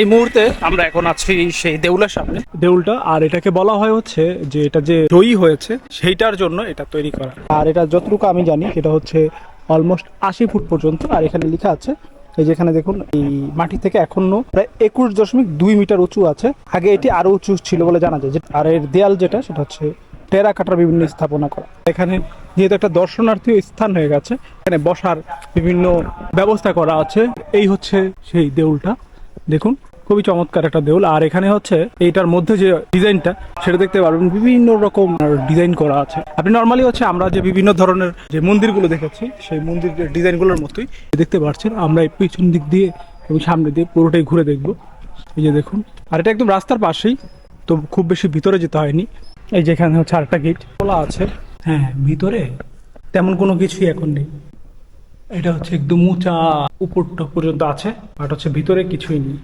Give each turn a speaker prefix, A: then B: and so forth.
A: এই মুহূর্তে আমরা এখন আছি সেই দেউলের সামনে। দেউলটা, আর এটাকে বলা হয় হচ্ছে যে এটা যে জয়ী হয়েছে, সেইটার জন্য এটা তৈরি করা। আর এটা যতটুকু আমি জানি, এটা হচ্ছে অলমোস্ট আশি ফুট পর্যন্ত, আর এখানে লেখা আছে, এই যেখানে দেখুন, এই মাটি থেকে এখনও প্রায় একুশ দশমিক দুই মিটার উঁচু আছে। আগে এটি আরও উঁচু ছিল বলে জানা যায় আর এর দেয়াল যেটা, সেটা হচ্ছে টেরা কাটার বিভিন্ন স্থাপনা করা। এখানে যেহেতু একটা দর্শনার্থী স্থান হয়ে গেছে, এখানে বসার বিভিন্ন ব্যবস্থা করা আছে। এই হচ্ছে সেই দেউলটা। দেখুন, খুবই চমৎকার একটা দেউল। আর এখানে হচ্ছে এইটার মধ্যে যে ডিজাইনটা, সেটা দেখতে পারবেন, বিভিন্ন রকম ডিজাইন করা আছে। আপনি নর্মালি হচ্ছে আমরা যে বিভিন্ন ধরনের যে মন্দিরগুলো দেখেছি, সেই মন্দির ডিজাইনগুলোর মতোই দেখতে পাচ্ছেন আমরা এই পিছন দিক দিয়ে এবং সামনে দিয়ে পুরোটাই ঘুরে দেখব। এই যে দেখুন। আর এটা একদম রাস্তার পাশেই, তো খুব বেশি ভিতরে যেতে হয়নি। এই যেখানে হচ্ছে আরেকটা গেট খোলা আছে। হ্যাঁ ভিতরে তেমন কোনো কিছুই এখন নেই। এটা হচ্ছে একদম উঁচা উপরটা পর্যন্ত আছে বাট হচ্ছে ভিতরে কিছুই নেই।